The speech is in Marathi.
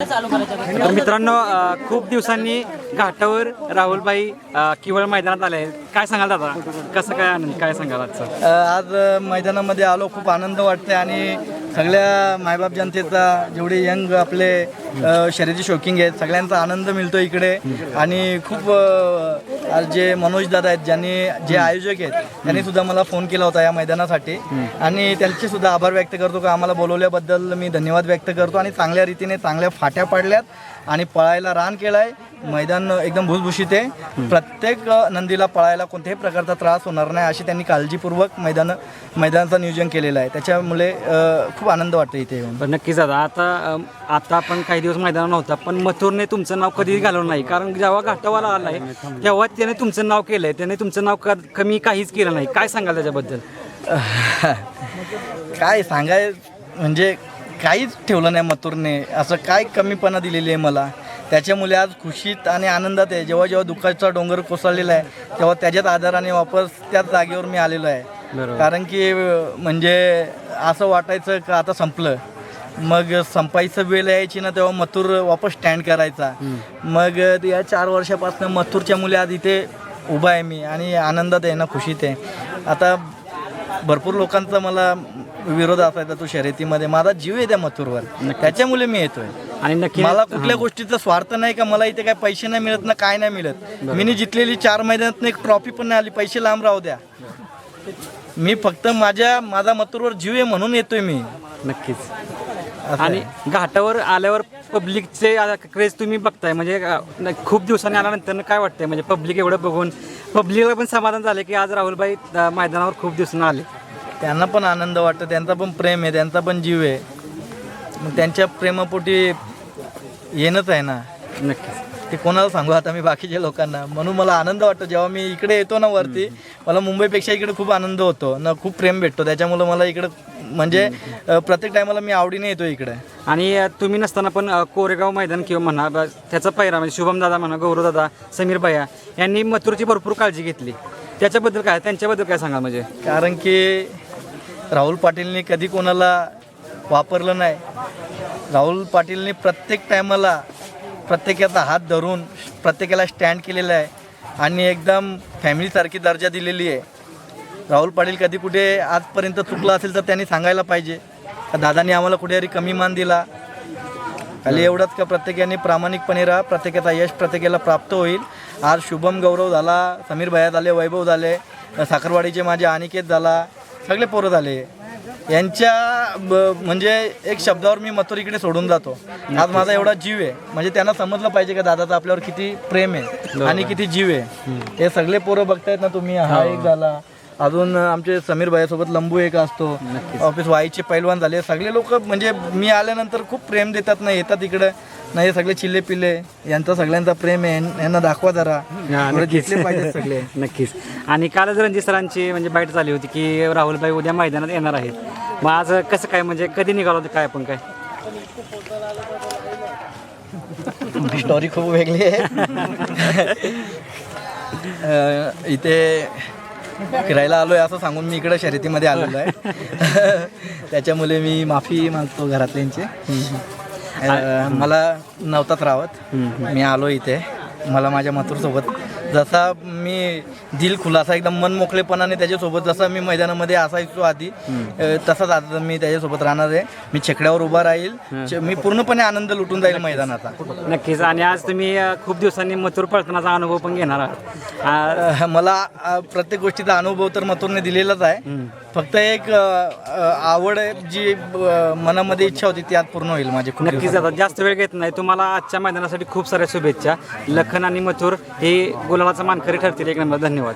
तर मित्रांनो खूप दिवसांनी घाटावर राहुलबाई किवळ मैदानात आले आहेत. काय सांगाल दादा? कसं काय आनंद? काय सांगाल आजचं? आज मैदानामध्ये आलो खूप आनंद वाटते आणि सगळ्या मायबाप जनतेचा जेवढे यंग आपले अ, शर्यती शौकिंग आहेत. सगळ्यांचा आनंद मिळतो इकडे. आणि खूप अ, आज जे मनोज दादा आहेत ज्यांनी जे आयोजक आहेत त्यांनी सुद्धा मला फोन केला होता या मैदानासाठी. आणि त्यांचे सुद्धा आभार व्यक्त करतो का आम्हाला बोलवल्याबद्दल मी धन्यवाद व्यक्त करतो. आणि चांगल्या रीतीने चांगल्या फाट्या पाडल्यात आणि पळायला रान केलाय. मैदान एकदम भुसभुशीत आहे. प्रत्येक अ, नंदीला पळायला कोणत्याही प्रकारचा त्रास होणार नाही अशी त्यांनी काळजीपूर्वक मैदान मैदानाचं नियोजन केलेलं आहे. त्याच्यामुळे अ, खूप आनंद वाटतो इथे येऊन. पण नक्कीच दादा आता अ, आता आपण काही दिवस मैदानात नव्हता पण मथुरने तुमचं नाव कधीच घालवलं नाही. कारण जेव्हा घाटावाला आलाय तेव्हा त्याने तुमचं नाव केलंय. त्याने तुमचं नाव क- कमी काहीच केलं नाही. काय सांगाल त्याच्याबद्दल? काय सांगाय म्हणजे काहीच ठेवलं नाही मथुरने. असं काय कमीपणा दिलेली आहे मला? त्याच्यामुळे आज खुशीत आणि आनंदात आहे. जेव्हा जेव्हा दुःखाचा डोंगर कोसळलेला आहे तेव्हा त्याच्याच आधाराने वापस त्याच जागेवर मी आलेलो आहे. कारण की म्हणजे असं वाटायचं का आता संपलं? मग संपायचं वेळ यायची ना तेव्हा मथुर वापस स्टँड करायचा. मग या चार वर्षापासून मथुरच्या मुले आज इथे उभा आहे मी आणि आनंदात आहे ना खुशीत आहे. आता भरपूर लोकांचा मला विरोध असायचा तो शर्यतीमध्ये. माझा जीव आहे त्या मथुरवर. त्याच्यामुळे मी येतोय. आणि नक्की मला कुठल्या गोष्टीचा स्वार्थ नाही का मला इथे काय पैसे नाही मिळत ना काय नाही मिळत. मी जितलेली चार मैदानात एक ट्रॉफी पण नाही आली पैसे लांब राहू द्या. मी फक्त माझ्या माझा मथुरवर जीव आहे म्हणून येतोय मी. नक्कीच. आणि घाटावर आल्यावर पब्लिकचे क्रेज तुम्ही बघताय म्हणजे अ, खूप दिवसांनी आल्यानंतर काय वाटतंय? म्हणजे पब्लिक एवढं बघून पब्लिकला पण समाधान झालं की आज राहुलबाई अ, मैदानावर खूप दिवसांनी आले. त्यांना पण आनंद वाटतो त्यांचा पण प्रेम आहे त्यांचा पण जीव आहे. मग त्यांच्या प्रेमापोटी येणंच आहे ना. नक्कीच. ते कोणाला सांगू? आता मी बाकीच्या लोकांना. म्हणून मला आनंद वाटतो. जेव्हा मी इकडे येतो ना वरती मला मुंबईपेक्षा इकडे खूप आनंद होतो. ना खूप प्रेम भेटतो. त्याच्यामुळं मला इकडं म्हणजे प्रत्येक टायमाला मी आवडीने येतो इकडे. आणि तुम्ही नसताना पण कोरेगाव मैदान किंवा म्हणा त्याचा पैरा म्हणजे शुभम दादा म्हणा गौरव दादा समीर भैया यांनी मथुरची भरपूर काळजी घेतली. त्याच्याबद्दल काय? त्यांच्याबद्दल काय सांगा म्हणजे? कारण की राहुल पाटीलनी कधी कोणाला वापरलं नाही. राहुल पाटीलनी प्रत्येक टायमाला प्रत्येकाचा हात धरून प्रत्येकाला स्टँड केलेलं आहे. आणि एकदम फॅमिलीसारखी दर्जा दिलेली आहे. राहुल पाटील कधी कुठे आजपर्यंत चुकला असेल तर त्यांनी सांगायला पाहिजे. दादानी आम्हाला कुठेतरी कमी मान दिला. खाली एवढंच का प्रत्येकाने प्रामाणिकपणे राहा. प्रत्येकाचा यश प्रत्येकाला प्राप्त होईल. आज शुभम गौरव झाला समीर भया झाले वैभव झाले साखरवाडीचे माझे अनिकेत झाला सगळे पोरं झाले. यांच्या ब- म्हणजे एक शब्दावर मी मथुर इकडे सोडून जातो. आज माझा एवढा जीव आहे. म्हणजे त्यांना समजलं पाहिजे का दादाचा आपल्यावर किती प्रेम आहे आणि किती जीव आहे. हे सगळे पोरं बघतायत ना तुम्ही हा एक झाला. अजून आमचे समीर भाईसोबत लंबू एक असतो. ऑफिस वाईचे पैलवान झाले. सगळे लोक म्हणजे मी आल्यानंतर खूप प्रेम देतात ना येतात इकडं. ना हे सगळे चिल्ले पिल्ले. यांचा सगळ्यांचा प्रेम आहे. यांना दाखवा जरा. हा, थोडे नक्कीच. दिसले पाहिजेत सगळे. नक्कीच. आणि कालच रणजित सरांची म्हणजे बाईट झाली होती की राहुलबाई उद्या मैदानात येणार आहेत. मग आज कसं काय म्हणजे कधी निघालो होते काय आपण काय? स्टोरी खूप वेगळी आहे. अं, इथे फिरायला आलोय असं सांगून मी इकडे शर्यतीमध्ये आलेलो आहे. त्याच्यामुळे मी माफी मागतो घरातल्यांची. अं, मला नव्हताच राहत मी आलो इथे. मला माझ्या मथुरसोबत जसा मी दिल खुलासा एकदम मन मोकळेपणाने त्याच्यासोबत जसा मी मैदानामध्ये असायचो आधी अं, तसाच आता मी त्याच्यासोबत राहणार आहे. मी छकड्यावर उभा राहील. च- मी पूर्णपणे आनंद लुटून जाईल मैदानाचा. नक्कीच. आणि आज तुम्ही अ, खूप दिवसांनी मथुर पळतानाचा अनुभव पण घेणार आहात. मला प्रत्येक गोष्टीचा अनुभव तर मथुरने दिलेलाच आहे. फक्त एक आवड आहे, जी मनामध्ये इच्छा होती ती आज पूर्ण होईल माझी. खूप नक्कीच. आता जास्त वेळ घेत नाही. तुम्हाला आजच्या मैदानासाठी खूप साऱ्या शुभेच्छा. लखन आणि मथुर हे गुलाबाचा मानकरी ठरतील. एक नंबर. धन्यवाद.